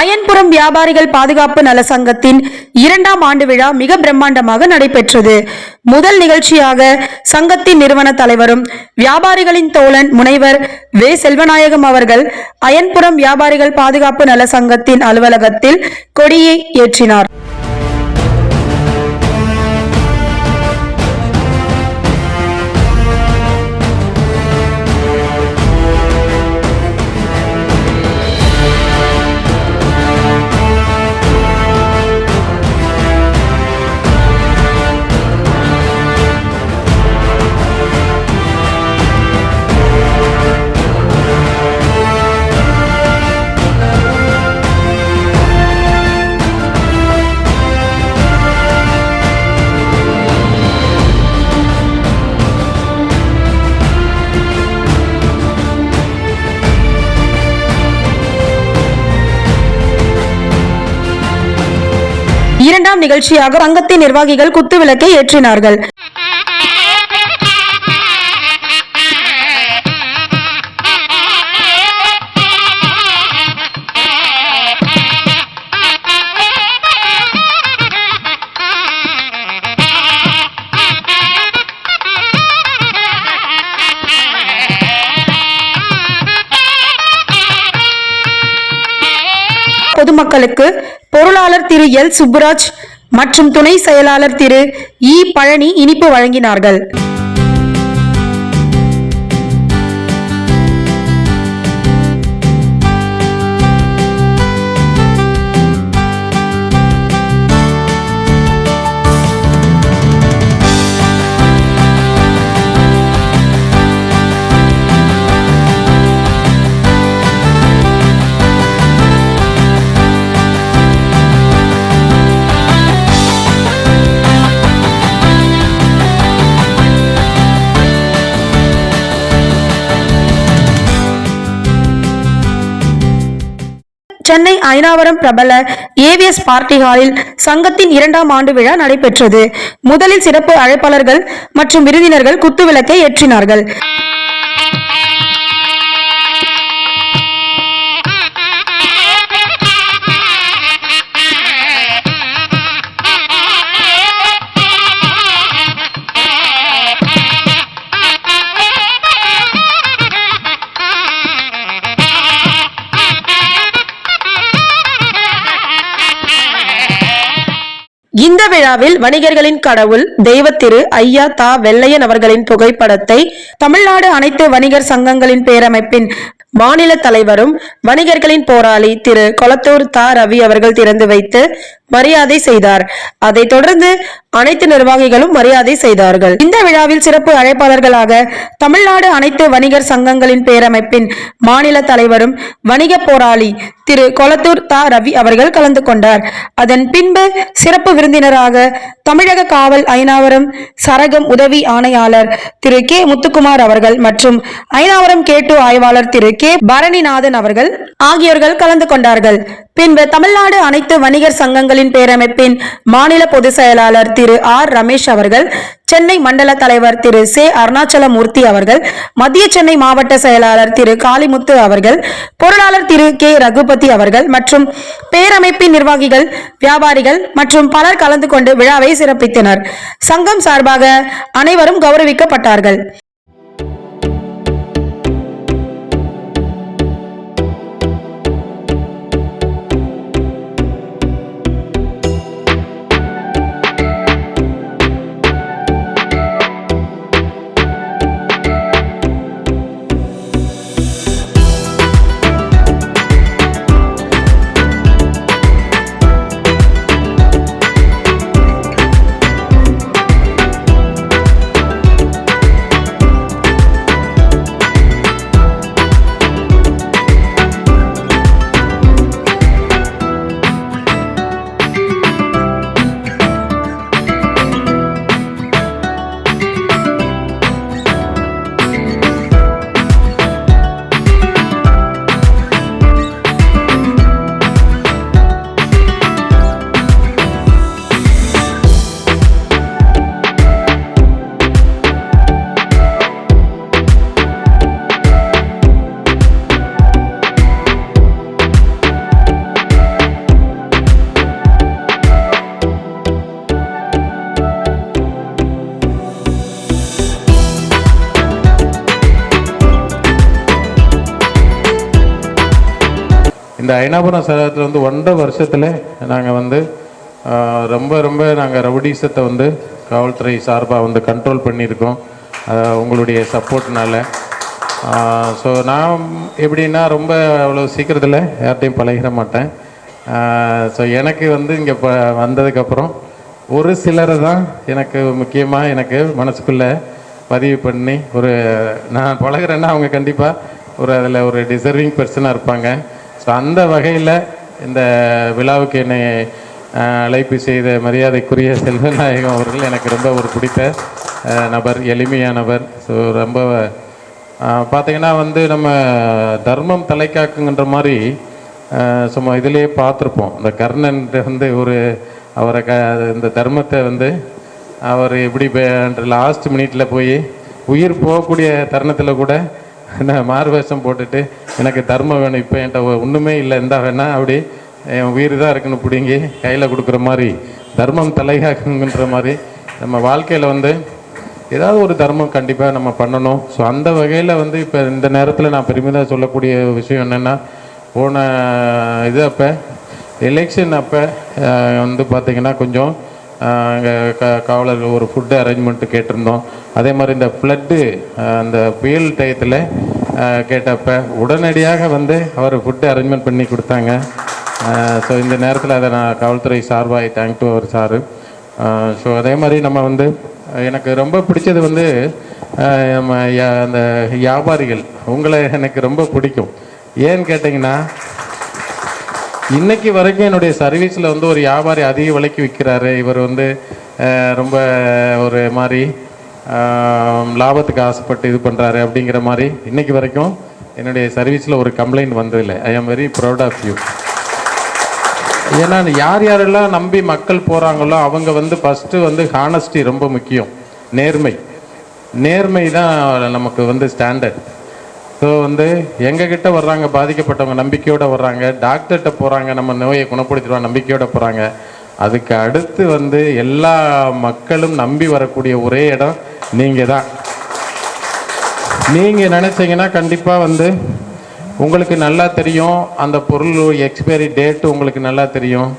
அயன்புரம் வியாபாரிகள் பாதுகாப்பு நல சங்கத்தின் இரண்டாம் ஆண்டு விழா மிக பிரம்மாண்டமாக நடைபெற்றது. முதல் நிகழ்ச்சியாக சங்கத்தின் நிறுவன தலைவரும் வியாபாரிகளின் தோழன் முனைவர் வே. செல்வநாயகம் அவர்கள் அயன்புரம் வியாபாரிகள் பாதுகாப்பு நல சங்கத்தின் அலுவலகத்தில் கொடியை ஏற்றினார். நிகழ்ச்சியாக சங்கத்தின் நிர்வாகிகள் குத்துவிளக்கை ஏற்றினார்கள். பொதுமக்களுக்கு பொருளாளர் திரு எல். சுப்புராஜ் மற்றும் துணை செயலாளர் திரு இ பழனி இனிப்பு வழங்கினார்கள். அயனாவரம் பிரபல ஏவிஎஸ் பார்ட்டி ஹாலில் சங்கத்தின் இரண்டாம் ஆண்டு விழா நடைபெற்றது. முதலில் சிறப்பு அழைப்பாளர்கள் மற்றும் விருந்தினர்கள் குத்துவிளக்கை ஏற்றினார்கள். இந்த விழாவில் வணிகர்களின் கடவுள் தெய்வத்திரு ஐயா தா வெள்ளையன் அவர்களின் புகைப்படத்தை தமிழ்நாடு அனைத்து வணிகர் சங்கங்களின் பேரமைப்பின் மாநில தலைவரும் வணிகர்களின் போராளி திரு கொளத்தூர் தா. ரவி அவர்கள் திறந்து வைத்து மரியாதை செய்தார். அதைத் தொடர்ந்து அனைத்து நிர்வாகிகளும் மரியாதை செய்தார்கள். இந்த விழாவில் சிறப்பு அழைப்பாளர்களாக தமிழ்நாடு அனைத்து வணிகர் சங்கங்களின் பேரமைப்பின் மாநில தலைவரும் வணிக போராளி திரு கொளத்தூர் தா. ரவி அவர்கள் கலந்து கொண்டார். அதன் பின்பு சிறப்பு விருந்தினராக தமிழக காவல் ஐநாவரம் சரகம் உதவி ஆணையாளர் திரு கே. முத்துக்குமார் அவர்கள் மற்றும் ஐநாவரம் கேட்டு ஆய்வாளர் திரு கே பரணிநாதன் அவர்கள் ஆகியோர்கள் கலந்து கொண்டார்கள். பின்பு தமிழ்நாடு அனைத்து வணிகர் சங்கங்களின் பேரமைப்பின் மாநில பொதுச் செயலாளர் திரு ஆர் ரமேஷ் அவர்கள் சென்னை மண்டல தலைவர் திரு சே அருணாச்சலமூர்த்தி அவர்கள் மத்திய சென்னை மாவட்ட செயலாளர் திரு காளிமுத்து அவர்கள் பொருளாளர் திரு கே ரகுபதி அவர்கள் மற்றும் பேரமைப்பின் நிர்வாகிகள் வியாபாரிகள் மற்றும் பலர் கலந்து கொண்டு விழாவை சிறப்பித்தனர். சங்கம் சார்பாக அனைவரும் கௌரவிக்கப்பட்டார்கள். இந்த ஐநாபுரம் சரகத்தில் வந்து ஒன்றரை வருஷத்தில் நாங்கள் வந்து ரொம்ப ரொம்ப நாங்கள் ரவுடிசத்தை வந்து காவல்துறை சார்பாக வந்து கண்ட்ரோல் பண்ணியிருக்கோம். உங்களுடைய சப்போர்ட்னால. ஸோ நான் எப்படின்னா ரொம்ப அவ்வளோ சீக்கிரத்தில் யார்கிட்டையும் பழகிட மாட்டேன். ஸோ எனக்கு வந்து இங்கே இப்போ வந்ததுக்கப்புறம் ஒரு சிலரை தான் எனக்கு முக்கியமாக எனக்கு மனசுக்குள்ளே பதிவு பண்ணி ஒரு நான் பழகுறேன்னா அவங்க கண்டிப்பாக ஒரு அதில் ஒரு டிசர்விங் பர்சனாக இருப்பாங்க. ஸோ அந்த வகையில் இந்த விழாவுக்கு என்னை அழைப்பு செய்த மரியாதைக்குரிய செல்வநாயகம் அவர்கள் எனக்கு ரொம்ப ஒரு பிடித்த நபர் எளிமையானவர் ஸோ ரொம்ப பார்த்தீங்கன்னா வந்து நம்ம தர்மம் தலைக்காக்குங்கிற மாதிரி சும்மா இதிலே பார்த்துருப்போம் இந்த கர்ணன் வந்து ஒரு அவரை க இந்த தர்மத்தை வந்து அவர் எப்படி லாஸ்ட் மினிட்டில் போய் உயிர் போகக்கூடிய தருணத்தில் கூட இந்த மார்வேஷம் போட்டுட்டு எனக்கு தர்மம் வேணும் இப்போ என்கிட்ட ஒன்றுமே இல்லை. இருந்தா வேணா அப்படி என் உயிர் தான் இருக்குன்னு பிடிங்கி கையில் கொடுக்குற மாதிரி தர்மம் தலைகாக்குங்கிற மாதிரி நம்ம வாழ்க்கையில் வந்து ஏதாவது ஒரு தர்மம் கண்டிப்பாக நம்ம பண்ணணும். ஸோ அந்த வகையில் வந்து இப்போ இந்த நேரத்தில் நான் பெருமிதம் சொல்லக்கூடிய விஷயம் என்னென்னா போன இது அப்போ எலெக்ஷன் அப்போ வந்து பார்த்திங்கன்னா கொஞ்சம் அங்கே க காவலர்கள் ஒரு ஃபுட்டு அரேஞ்ச்மெண்ட்டு கேட்டிருந்தோம். அதே மாதிரி இந்த ஃப்ளட்டு அந்த புயல் டயத்தில் கேட்டப்ப உடனடியாக வந்து அவர் ஃபுட்டு அரேஞ்ச்மெண்ட் பண்ணி கொடுத்தாங்க. ஸோ இந்த நேரத்தில் அதை நான் காவல்துறை சார்பாக தேங்க் டு அவர் சாரு. ஸோ அதே மாதிரி நம்ம வந்து எனக்கு ரொம்ப பிடிச்சது வந்து நம்ம அந்த வியாபாரிகள். உங்களை எனக்கு ரொம்ப பிடிக்கும். ஏன்னு கேட்டிங்கன்னா இன்னைக்கு வரைக்கும் என்னுடைய சர்வீஸில் வந்து ஒரு வியாபாரி அதிக விலைக்கு விற்கிறாரு. இவர் வந்து ரொம்ப ஒரு மாதிரி லாபத்துக்கு ஆசைப்பட்டு இது பண்ணுறாரு அப்படிங்கிற மாதிரி இன்னைக்கு வரைக்கும் என்னுடைய சர்வீஸில் ஒரு கம்ப்ளைண்ட் வந்ததில்லை. ஐ am very proud of you ஏன்னா யார் யாரெல்லாம் நம்பி மக்கள் போகிறாங்களோ அவங்க வந்து ஃபஸ்ட்டு வந்து ஹானஸ்டி ரொம்ப முக்கியம். நேர்மை. நேர்மை தான் நமக்கு வந்து ஸ்டாண்டர்ட் ஸோ வந்து எங்ககிட்ட வர்றாங்க பாதிக்கப்பட்டவங்க நம்பிக்கையோடு வர்றாங்க டாக்டர்கிட்ட போகிறாங்க நம்ம நோயை குணப்படுத்திடுவோம் நம்பிக்கையோடு போகிறாங்க அதுக்கு அடுத்து வந்து எல்லா மக்களும் நம்பி வரக்கூடிய ஒரே இடம் நீங்கள் தான் நீங்கள் நினச்சிங்கன்னா கண்டிப்பாக வந்து உங்களுக்கு நல்லா தெரியும். அந்த பொருள் எக்ஸ்பைரி டேட்டு உங்களுக்கு நல்லா தெரியும்.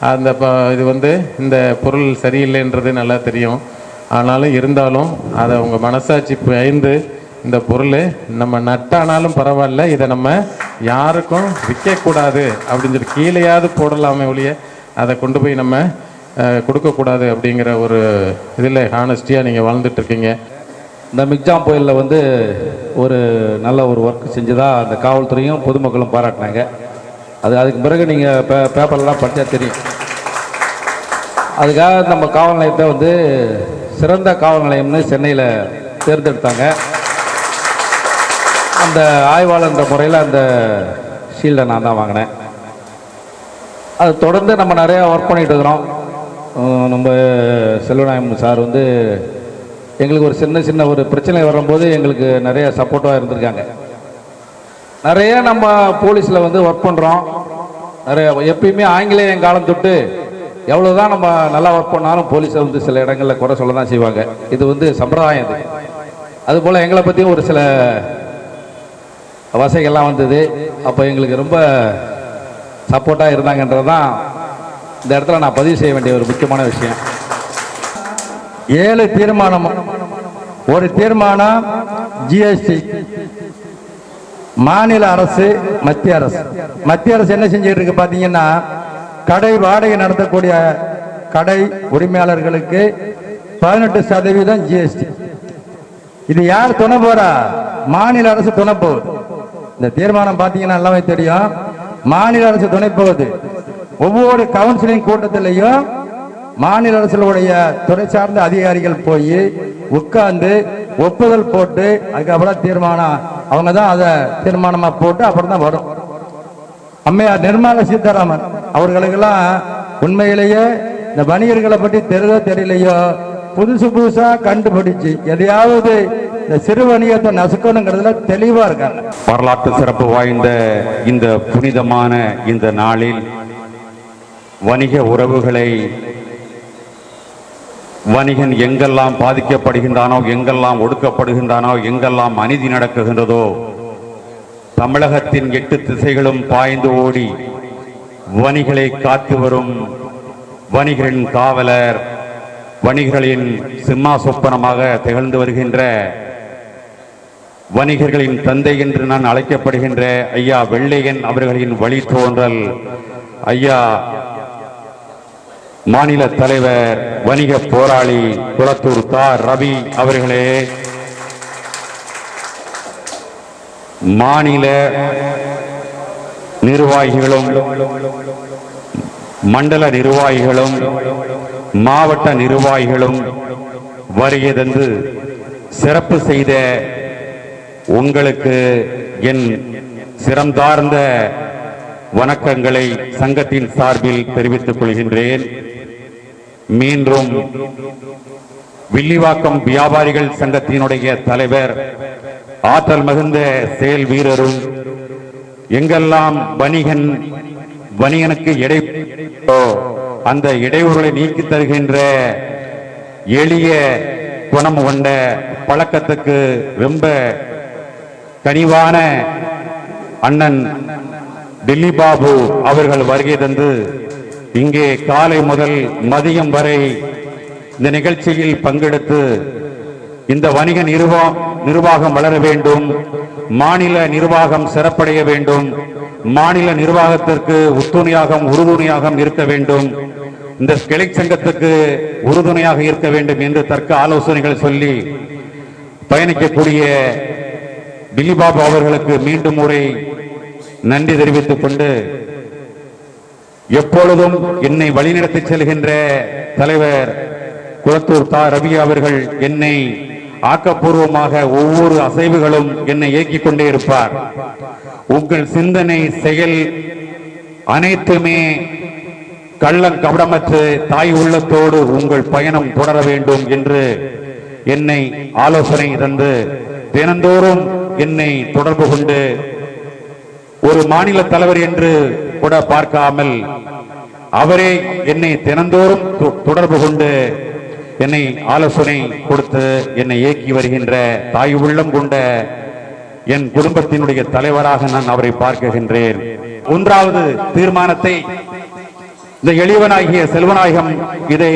அந்த ப- இது வந்து இந்த பொருள் சரியில்லைன்றது நல்லா தெரியும். ஆனாலும் இருந்தாலும் அதை உங்கள் மனசாட்சி பயந்து இந்த பொருள் நம்ம நட்டானாலும் பரவாயில்ல. இதை நம்ம யாருக்கும் விற்கக்கூடாது அப்படின்னு சொல்லி கீழேயாவது போடலாமே ஒழிய அதை கொண்டு போய் நம்ம கொடுக்கக்கூடாது அப்படிங்கிற ஒரு இதில் ஹானஸ்டியாக நீங்கள் வாழ்ந்துட்டுருக்கீங்க. இந்த மிக்ஜாம் புயலில் வந்து ஒரு நல்ல ஒரு ஒர்க் செஞ்சதா அந்த காவல்துறையும் பொதுமக்களும் பாராட்டினாங்க. அது அதுக்கு பிறகு நீங்கள் பே பேப்பர்லாம் படித்தா தெரியும். அதுக்காக நம்ம காவல் நிலையத்தை வந்து சிறந்த காவல் நிலையம்னு சென்னையில் தேர்ந்தெடுத்தாங்க. அந்த ஆய்வாளர்ன்ற முறையில் அந்த ஷீல்டை நான் தான் வாங்கினேன். அது தொடர்ந்து நம்ம நிறையா ஒர்க் பண்ணிகிட்டு இருக்கிறோம். நம்ம செல்வநாயகம் சார் வந்து எங்களுக்கு ஒரு சின்ன சின்ன ஒரு பிரச்சனை வரும்போது எங்களுக்கு நிறைய சப்போர்ட்டாக இருந்திருக்காங்க. நிறைய நம்ம போலீஸில் வந்து ஒர்க் பண்ணுறோம் நிறைய எப்பயுமே ஆங்கிலேயம் காலம் தொட்டு எவ்வளோதான் நம்ம நல்லா ஒர்க் பண்ணாலும் போலீஸை வந்து சில இடங்களில் குறை சொல்ல தான் செய்வாங்க. இது வந்து சம்பிரதாயம் இது. அதுபோல் எங்களை பற்றியும் ஒரு சில வசைகள்லாம் வந்தது. அப்போ எங்களுக்கு ரொம்ப சப்போர்ட்டாக இருந்தாங்கன்றது தான் இந்த இடத்துல நான் பதிவு செய்ய வேண்டிய ஒரு முக்கியமான விஷயம். ஏழு தீர்மானம். ஒரு தீர்மானம் ஜிஎஸ்டி மாநில அரசு மத்திய அரசு. மத்திய அரசு என்ன செஞ்சுட்டு இருக்கு பாத்தீங்கன்னா கடை வாடகை நடத்தக்கூடிய கடை உரிமையாளர்களுக்கு பதினெட்டு சதவீதம் ஜிஎஸ்டி இது யார் துணை போறா? மாநில அரசு துணை போகுது. இந்த தீர்மானம் பாத்தீங்கன்னா எல்லாமே தெரியும். மாநில அரசு துணை போகுது. ஒவ்வொரு கவுன்சிலிங் கூட்டத்திலையும் மாநில அரசுடைய துறை சார்ந்த அதிகாரிகள் போய் உட்கார்ந்து ஒப்புதல் போட்டு அதுக்கப்புறம் தீர்மானம். அவங்க தான் அதை தீர்மானமா போட்டு அப்புறம் தான் வரும். அம்மையார் நிர்மலா சீதாராமன் அவர்களுக்கெல்லாம் உண்மையிலேயே இந்த வணிகர்களை பற்றி தெரிதோ தெரியலையோ புதுசு புதுசா கண்டுபிடிச்சு எதையாவது இந்த சிறு வணிகத்தை நசுக்கணுங்கிறதுல தெளிவா இருக்காங்க. வரலாற்று சிறப்பு வாய்ந்த இந்த புனிதமான இந்த நாளில் வணிக உறவுகளை வணிகன் எங்கெல்லாம் பாதிக்கப்படுகின்றானோ எங்கெல்லாம் ஒடுக்கப்படுகின்றானோ எங்கெல்லாம் அநீதி நடக்குகின்றதோ தமிழகத்தின் எட்டு திசைகளும் பாய்ந்து ஓடி வணிகளை காத்து வரும் வணிகரின் காவலர் வணிகர்களின் சிம்மா சொப்பனமாக திகழ்ந்து வருகின்ற வணிகர்களின் தந்தை என்று நான் அழைக்கப்படுகின்ற ஐயா வெள்ளையன் அவர்களின் வழி தோன்றல் ஐயா மாநில தலைவர் வணிக போராளி குளத்தூர் தா. ரவி அவர்களே. மாநில நிர்வாகிகளும் மண்டல நிர்வாகிகளும் மாவட்ட நிர்வாகிகளும் வருகை சிறப்பு செய்த உங்களுக்கு என் சிறந்தார்ந்த வணக்கங்களை சங்கத்தின் சார்பில் தெரிவித்துக் கொள்கின்றேன். மீண்டும் வில்லிவாக்கம் வியாபாரிகள் சங்கத்தினுடைய தலைவர் ஆற்றல் மிகுந்த செயல் வீரரும் எங்கெல்லாம் வணிகன் வணிகனுக்கு இடை அந்த இடையூறுகளை நீக்கி தருகின்ற எளிய குணம் கொண்ட பழக்கத்துக்கு ரொம்ப கனிவான அண்ணன் டில்லி பாபு அவர்கள் வருகை தந்து இங்கே காலை முதல் மதியம் வரை இந்த நிகழ்ச்சியில் பங்கெடுத்து இந்த வணிக நிர்வா நிர்வாகம் வளர வேண்டும் மாநில நிர்வாகம் சிறப்படைய வேண்டும் மாநில நிர்வாகத்திற்கு உத்துணையாகவும் உறுதுணையாகவும் இருக்க வேண்டும் இந்த கிளை சங்கத்துக்கு உறுதுணையாக இருக்க வேண்டும் என்று தர்க்க ஆலோசனைகள் சொல்லி பயணிக்கக்கூடிய பிலிபாபு அவர்களுக்கு மீண்டும் முறை நன்றி தெரிவித்துக் கொண்டு எப்பொழுதும் என்னை வழிநடத்தி செல்கின்ற தலைவர் குளத்தூர் தா. ரவி அவர்கள் என்னை ஆக்கப்பூர்வமாக ஒவ்வொரு அசைவுகளும் என்னை இயக்கிக் கொண்டே இருப்பார். உங்கள் சிந்தனை செயல் அனைத்துமே கள்ளம் கபடமற்று தாய் உள்ளத்தோடு உங்கள் பயணம் தொடர வேண்டும் என்று என்னை ஆலோசனை தந்து தினந்தோறும் என்னை தொடர்பு கொண்டு ஒரு மாநில தலைவர் என்று கூட பார்க்காமல் அவரே என்னை தினந்தோறும் தொடர்பு கொண்டு என்னை ஆலோசனை கொடுத்து என்னை இயக்கி வருகின்ற தாய் உள்ளம் கொண்ட என் குடும்பத்தினுடைய தலைவராக நான் அவரை பார்க்குகின்றேன். ஒன்றாவது தீர்மானத்தை இந்த எளியவனாகிய செல்வநாயகம் இதை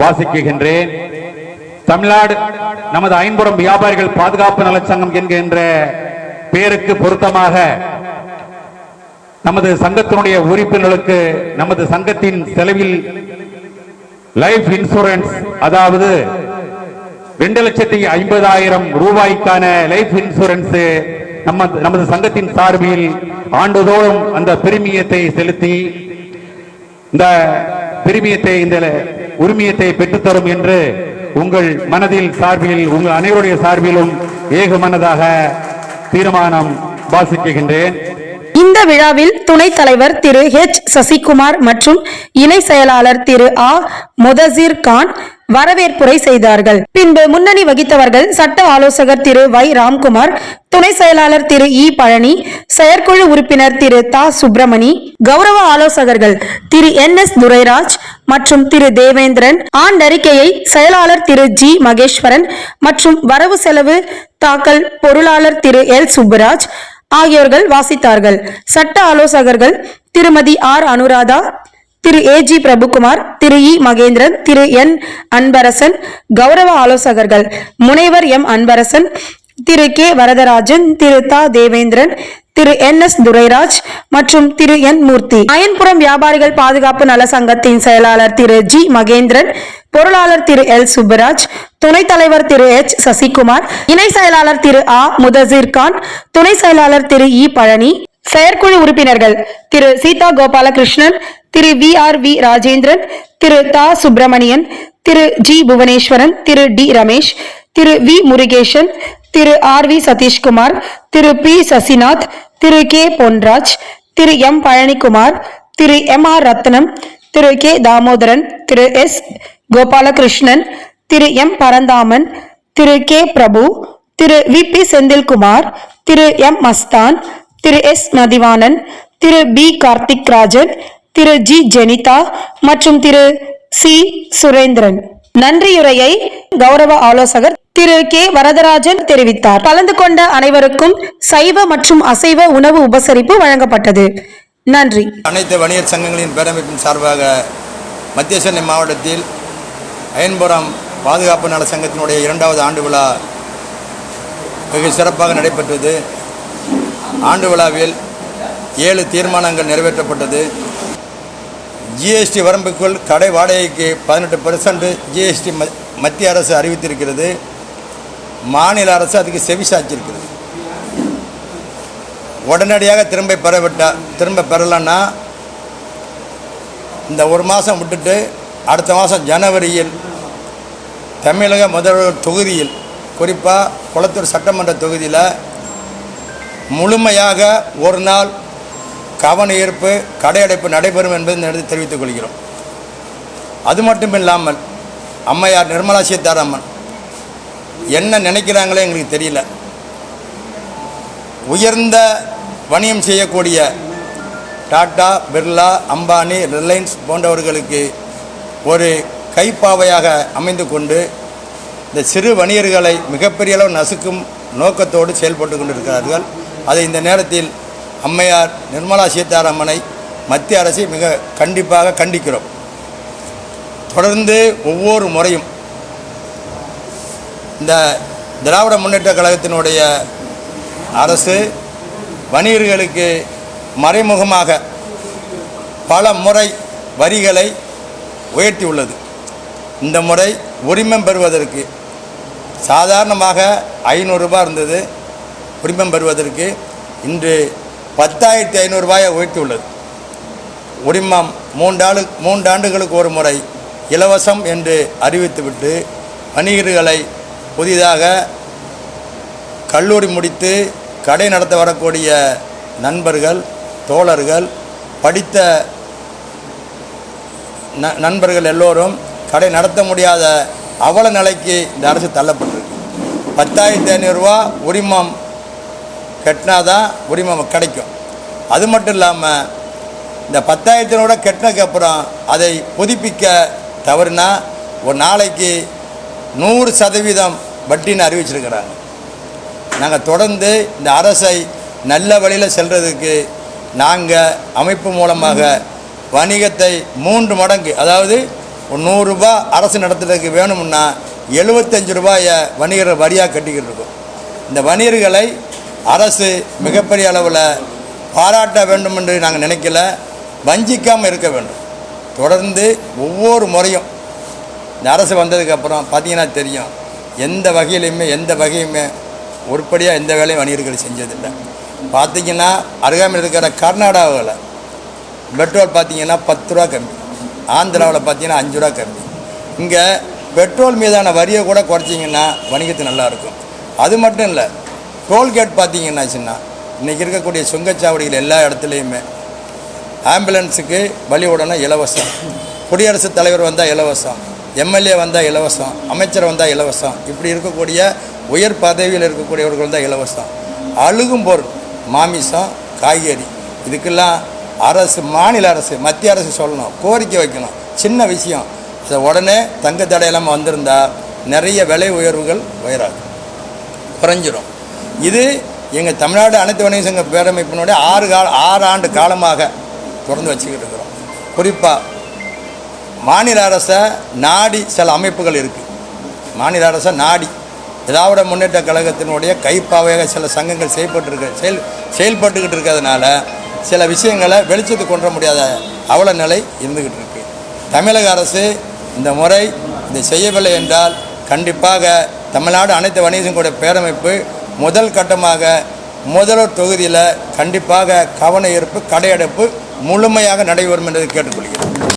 வாசிக்குகின்றேன். தமிழ்நாடு நமது ஐம்புறம் வியாபாரிகள் பாதுகாப்பு நலச்சங்கம் என்கின்ற பெயருக்கு பொருத்தமாக நமது சங்கத்தினுடைய உறுப்பினர்களுக்கு நமது சங்கத்தின் செலவில் லைஃப் இன்சூரன்ஸ் அதாவது ரெண்டு லட்சத்தி ஐம்பதாயிரம் ரூபாய்க்கான லைஃப் இன்சூரன்ஸ் நம்ம நமது சங்கத்தின் சார்பில் ஆண்டுதோறும் அந்த பிரிமியத்தை செலுத்தி இந்த பிரிமியத்தை இந்த உரிமையத்தை பெற்றுத்தரும் என்று உங்கள் மனதில் சார்பில் உங்கள் அனைவருடைய சார்பிலும் ஏகமனதாக தீர்மானம் வாசிக்குகின்றேன் இந்த விழாவில் துணைத் தலைவர் திரு ஹெச் சசிகுமார் மற்றும் இணை செயலாளர் திரு ஆ. முதசிர் கான் வரவேற்புரை செய்தார்கள். பின்பு முன்னணி வகித்தவர்கள் சட்ட ஆலோசகர் திரு வை. ராம்குமார் துணை செயலாளர் திரு இ. பழனி செயற்குழு உறுப்பினர் திரு தா. சுப்பிரமணி கௌரவ ஆலோசகர்கள் திரு என். எஸ். துரைராஜ் மற்றும் திரு தேவேந்திரன் ஆண்டறிக்கையை செயலாளர் திரு ஜி. மகேஸ்வரன் மற்றும் வரவு செலவு தாக்கல் பொருளாளர் திரு எல். சுப்புராஜ் ஆகியோர்கள் வாசித்தார்கள். சட்ட ஆலோசகர்கள் திருமதி R. Anuradha Thiru. A. G. Prabhukumar Thiru. E. Mahendran Thiru. N. Anbarasan கௌரவ ஆலோசகர்கள் முனைவர் எம். அன்பரசன் திரு. கே. வரதராஜன் திரு. தா. தேவேந்திரன் திரு. என். எஸ். துரைராஜ் மற்றும் திரு. என். மூர்த்தி. அயன்புரம் வியாபாரிகள் பாதுகாப்பு நல சங்கத்தின் செயலாளர் திரு. ஜி. மகேந்திரன் பொருளாளர் திரு எல் சுப்பராஜ் துணைத் தலைவர் திரு எச் சசிகுமார் இணை செயலாளர் திரு ஆ முதசீர் கான் துணை செயலாளர் திரு இ பழனி செயற்குழு உறுப்பினர்கள் திரு சீதா கோபாலகிருஷ்ணன் திரு வி ஆர் வி ராஜேந்திரன் திரு தா சுப்பிரமணியன் திரு ஜி புவனேஸ்வரன் திரு டி ரமேஷ் திரு வி முருகேசன் திரு ஆர் வி சதீஷ்குமார் திரு பி சசிநாத் திரு கே பொன்ராஜ் திரு எம் பழனிக்குமார் திரு எம் ஆர் ரத்னம் திரு கே தாமோதரன் திரு எஸ் கோபாலகிருஷ்ணன் திரு எம். பரந்தாமன் திரு கே. பிரபு திரு வி. பி. செந்தில்குமார் திரு எம். மஸ்தான் திரு எஸ். நதிவானன் திரு பி. கார்த்திக் ராஜன் திரு ஜி. ஜெனிதா மற்றும் திரு சி. சுரேந்திரன். நன்றியுரையை கௌரவ ஆலோசகர் திரு கே. வரதராஜன் தெரிவித்தார். கலந்து கொண்ட அனைவருக்கும் சைவ மற்றும் அசைவ உணவு உபசரிப்பு வழங்கப்பட்டது. நன்றி. அனைத்து வணிகர் சங்கங்களின் பேரமைப்பின் சார்பாக மத்திய சென்னை மாவட்டத்தில் அயன்புரம் பாதுகாப்பு நல சங்கத்தினுடைய இரண்டாவது ஆண்டு விழா வெகு சிறப்பாக நடைபெற்றது. ஆண்டு விழாவில் ஏழு தீர்மானங்கள் நிறைவேற்றப்பட்டது. ஜிஎஸ்டி வரம்புக்குள் கடை வாடகைக்கு பதினெட்டு பெர்சன்ட் ஜிஎஸ்டி மத்திய அரசு அறிவித்திருக்கிறது. மாநில அரசு அதுக்கு செவி சாய்ச்சிருக்கிறது. உடனடியாக திரும்ப பெறவிட்டா திரும்ப பெறலைன்னா இந்த ஒரு மாதம் விட்டுட்டு அடுத்த மாதம் ஜனவரியில் தமிழக முதல்வர் தொகுதியில் குறிப்பாக குளத்தூர் சட்டமன்ற தொகுதியில் முழுமையாக ஒரு நாள் கவனஈர்ப்பு கடையடைப்பு நடைபெறும் என்பதை இந்த தெரிவித்துக் கொள்கிறோம். அது மட்டும் இல்லாமல் அம்மையார் நிர்மலா சீதாராமன் என்ன நினைக்கிறாங்களோ எங்களுக்கு தெரியல. உயர்ந்த வணிகம் செய்யக்கூடிய டாடா பிர்லா அம்பானி ரிலையன்ஸ் போன்றவர்களுக்கு ஒரு கைப்பாவையாக அமைந்து கொண்டு இந்த சிறு வணிகர்களை மிகப்பெரிய அளவு நசுக்கும் நோக்கத்தோடு செயல்பட்டு கொண்டிருக்கிறார்கள். அதை இந்த நேரத்தில் அம்மையார் நிர்மலா சீதாராமனை மத்திய அரசை மிக கண்டிப்பாக கண்டிக்கிறோம். தொடர்ந்து ஒவ்வொரு முறையும் இந்த திராவிட முன்னேற்ற கழகத்தினுடைய அரசு வணிகர்களுக்கு மறைமுகமாக பல முறை வரிகளை உயர்த்தியுள்ளது இந்த முறை உரிமம் பெறுவதற்கு சாதாரணமாக ஐநூறுரூபா இருந்தது. உரிமம் பெறுவதற்கு இன்று பத்தாயிரத்தி ஐநூறுரூபாயை உயர்த்தியுள்ளது உரிமம் மூன்றாண்டு மூன்றாண்டுகளுக்கு ஒரு முறை இலவசம் என்று அறிவித்துவிட்டு வணிகர்களை புதிதாக கல்லூரி முடித்து கடை நடத்த வரக்கூடிய நண்பர்கள் தோழர்கள் படித்த ந- நண்பர்கள் எல்லோரும் கடை நடத்த முடியாத அவல நிலைக்கு இந்த அரசு தள்ளப்பட்டிருக்கு. பத்தாயிரத்தி ஐநூறுரூவா உரிமம் கட்டினா தான் உரிமம் கிடைக்கும். அது மட்டும் இல்லாமல் இந்த பத்தாயிரத்தி ஐநூறுரூவா அப்புறம் அதை புதுப்பிக்க தவறுனா ஒரு நாளைக்கு நூறு சதவீதம் வட்டின்னு அறிவிச்சிருக்கிறாங்க. நாங்கள் தொடர்ந்து இந்த அரசை நல்ல வழியில் செல்றதுக்கு நாங்கள் அமைப்பு மூலமாக வணிகத்தை மூன்று மடங்கு அதாவது ஒரு நூறுரூபா அரசு நடத்துறதுக்கு வேணும்னா எழுபத்தஞ்சு ரூபாயை வணிகர் வரியாக கட்டிக்கிட்டு இருக்கும். இந்த வணிகர்களை அரசு மிகப்பெரிய அளவில் பாராட்ட வேண்டும் என்று நாங்கள் நினைக்கல வஞ்சிக்காமல் இருக்க வேண்டும். தொடர்ந்து ஒவ்வொரு முறையும் இந்த அரசு வந்ததுக்கப்புறம் பார்த்தீங்கன்னா தெரியும் எந்த வகையிலையுமே எந்த வகையுமே உருப்படியாக எந்த வேலையும் வணிகர்கள் செஞ்சதில்லை. பார்த்தீங்கன்னா அருகாமையில் இருக்கிற கர்நாடகாவில் பெட்ரோல் பார்த்தீங்கன்னா பத்து ரூபா கம்மி. ஆந்திராவில் பார்த்தீங்கன்னா அஞ்சு ரூபா கம்மி. இங்கே பெட்ரோல் மீதான வரியை கூட குறைச்சிங்கன்னா வணிகத்து நல்லாயிருக்கும். அது மட்டும் இல்லை டோல்கேட் பார்த்தீங்கன்னாச்சுன்னா இன்றைக்கி இருக்கக்கூடிய சுங்கச்சாவடிகள் எல்லா இடத்துலையுமே ஆம்புலன்ஸுக்கு வழி உடனே இலவசம். குடியரசுத் தலைவர் வந்தால் இலவசம். எம்எல்ஏ வந்தால் இலவசம். அமைச்சர் வந்தால் இலவசம். இப்படி இருக்கக்கூடிய உயர் பதவியில் இருக்கக்கூடியவர்கள் தான் இலவசம். அழுகும் பொருள் மாமிசம் காய்கறி. இதுக்கெல்லாம் அரசு மாநில அரசு மத்திய அரசு சொல்லணும் கோரிக்கை வைக்கணும். சின்ன விஷயம். அதை உடனே தங்க தடையெல்லாம் வந்திருந்தால் நிறைய விலை உயர்வுகள் உயராது குறைஞ்சிரும். இது எங்கள் தமிழ்நாடு அனைத்து வணிக சங்க பேரமைப்பினுடைய ஆறு கால ஆறு ஆண்டு காலமாக தொடர்ந்து வச்சுக்கிட்டு இருக்கிறோம். குறிப்பாக மாநில அரசை நாடி சில அமைப்புகள் இருக்குது மாநில அரசை நாடி. திராவிட முன்னேற்ற கழகத்தினுடைய கைப்பாவையாக சில சங்கங்கள் செயல்பட்டுருக்கு செயல் செயல்பட்டுக்கிட்டு இருக்கிறதுனால சில விஷயங்களை வெளிச்சத்துக்கு கொண்டு முடியாத அவல நிலை இருந்துக்கிட்டு இருக்கு. தமிழக அரசு இந்த முறை இதை செய்யவில்லை என்றால் கண்டிப்பாக தமிழ்நாடு அனைத்து வணிகங்களுடைய பேரமைப்பு முதல் கட்டமாக முதல்வர் தொகுதியில் கண்டிப்பாக கவன ஈர்ப்பு கடையடைப்பு முழுமையாக நடைபெறும் என்று கேட்டுக்கொள்கிறேன்.